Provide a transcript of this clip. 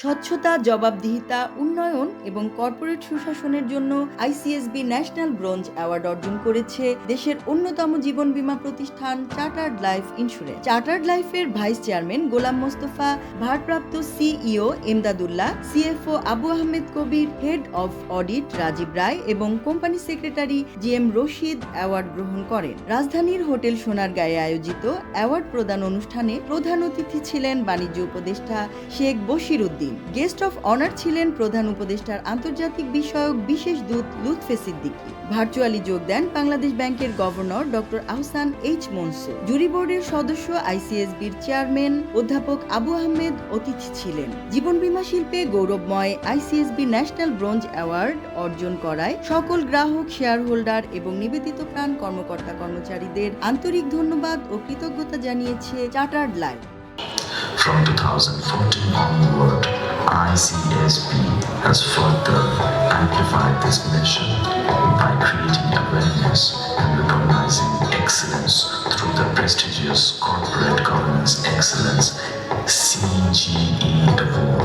স্বচ্ছতা, জবাবদিহিতা, উন্নয়ন এবং কর্পোরেট সুশাসনের জন্য আইসিএসবি ন্যাশনাল ব্রোঞ্জ অ্যাওয়ার্ড অর্জন করেছে দেশের অন্যতম জীবন বীমা প্রতিষ্ঠান চার্টার্ড লাইফ ইন্স্যুরেন্স। চার্টার্ড লাইফের ভাইস চেয়ারম্যান গোলাম মোস্তফা, ভারপ্রাপ্ত CEO Emdadullah, CFO Abu Ahmed Kabir, head of audit Rajib Roy এবং company secretary G M Rashid award গ্রহণ করেন। রাজধানীর হোটেল সোনারগাঁয়ে আয়োজিত অ্যাওয়ার্ড প্রদান অনুষ্ঠানে প্রধান অতিথি ছিলেন বাণিজ্য উপদেষ্টা Sheikh Bashir Uddin. Guest of honour ছিলেন প্রধান উপদেষ্টার আন্তর্জাতিক বিষয়ক বিশেষ দূত লুৎফে সিদ্দিকী। ভার্চুয়ালি যোগ দেন বাংলাদেশ ব্যাংকের governor doctor Ahsan H Mansur jury বোর্ডের সদস্য আইসিএসবির চেয়ারম্যান অধ্যাপক আবু আহমেদ অতিথি ছিলেন। জীবন বীমা শিল্পে গৌরবময় আইসিএসবি ন্যাশনাল ব্রোঞ্জ অ্যাওয়ার্ড অর্জন করায় সকল গ্রাহক শেয়ার হোল্ডার এবং নিবেদিত প্রাণ কর্মকর্তা কর্মচারীদের আন্তরিক ধন্যবাদ ও কৃতজ্ঞতা জানিয়েছে Chartered Life. From 2014 onward, ICSP has further amplified this mission by creating awareness and recognizing excellence through the prestigious Corporate Governance Excellence CGE Award.